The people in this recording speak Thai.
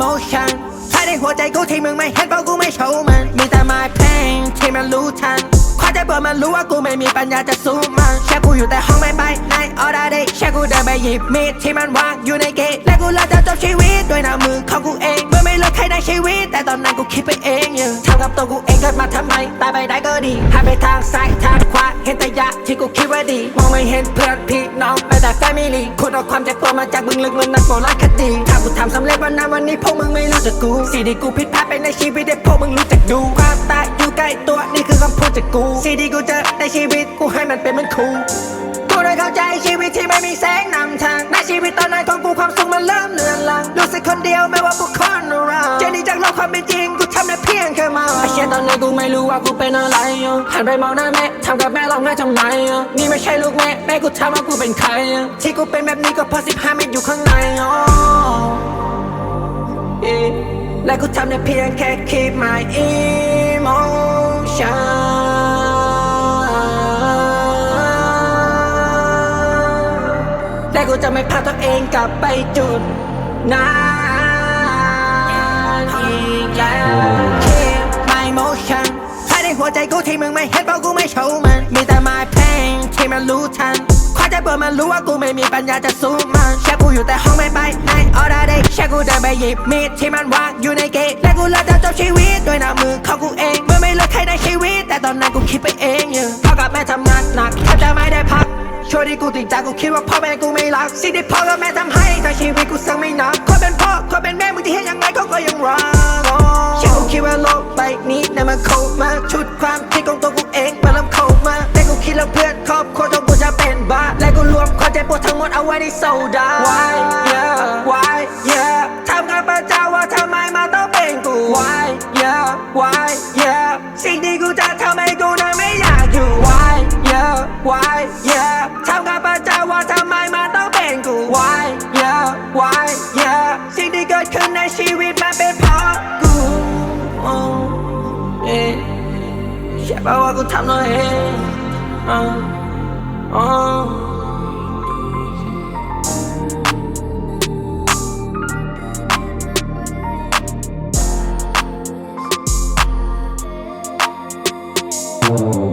ในหัวใจกูที่มึงไม่เห็นเพราะกูไม่โชว์มันมีแต่ my pain ที่มันรู้ทันความใจปวดมันรู้ว่ากูไม่มีปัญญาจะสู้มันแค่กูอยู่แต่ห้องไม่ไปไหน all that day แค่กูเดินไปหยิบมีดที่มันวางอยู่ในเกตและกูเลือกจะจบชีวิตด้วยน้ำมือของกูเองเมื่อไม่เลือกใครในชีวิต แต่ตอนนั้นกูคิดไปเองอยู่ทำกับตัวกูเองเกิดมาทำไมตายไปได้ก็ดีหันไปทางซ้ายทางขวา ห็นแต่ยะที่กูคิดว่าดี มองไม่เห็นเพื่อนพี่น้องแม้แต่แฟมิลี่คุณเอาความเจ็บปวดมาจากบึงลึกมันนักโบราณคดีถ้ากูทำสำเร็จวันนั้นวันนี้พวกมึงไม่รู้จักกูสิ่งที่กูผิดพลาดไปในชีวิตได้พวกมึงรู้จักดูความตายอยู่ใกล้ตัวนี่คือคำพูดจากกูสิ่งที่กูเจอในชีวิตกูให้มันเป็นเหมันครูกูได้เข้าใจชีวิตที่ไม่มีแสงนำทางในชีวิตตอนนั้นของกูความสุขมันเริ่มเลือนลางรู้สึกคนเดียวไม่ว่าผู้คนรอากโลกความเป็นจริงกูทำได้เพียงแค่มาไอ้เชี่ยตอนนี้กูไม่รู้ว่ากูเป็นอะไรอะหันไปมองหน้าแม่ทำกับแม่ร้องไห้ทำไมอะนี่ไม่ใช่ลูกแม่แม่กูถามว่ากูเป็นใครอะที่กูเป็นแบบนี้ก็เพราะสิบห้าเมตรอยู่ข้างในอ๋อเอ๊ะและกูทำได้เพียงแค่ keep my emotion และกูจะไม่พาตัวเองกลับไปจุดนั้น อีกแล้ว my motion ภายในหัวใจกูที่มึงไม่เห็นเพราะกูไม่โชว์มัน มีแต่ my pain ที่มันรู้ทันความใจปวดมันรู้ว่ากูไม่มีปัญญาจะสู้มันแค่กูอยู่แต่ห้องไม่ไปไหน all day แค่กูเดินไปหยิบมีดที่มันวางอยู่ในเกตและกูเลือกจะจบชีวิตด้วยน้ำมือของกูเองเมื่อไม่เลือกใครในชีวิต แต่ตอนนั้นกูคิดไปเองอยู่พ่อกับแม่ทำงานหนักแทบจะไม่ได้พัก ช่วยที่กูติดใจกูคิดว่าพ่อแม่กูไม่รักสิ่งที่พ่อกับแม่ทำให้ทั้งชีวิตกูสั่งไม่นับคนเป็นพ่อคนเป็นแม่มึงที่เห็นยังไงเขาก็ยังรักฉันกูคิดว่าโลกใบนี้เนี่ยมันเข้ามาชุดความคิดของตัวกูเองมันล้ำเข้ามาแต่กูคิดแล้วเพื่อนครอบครัวของกูจะเป็นบ้าและกูรวมความเจ็บปวดทั้งหมดเอาไว้ในโซดา 제발 와고 탐노해 어, 어. Whoa.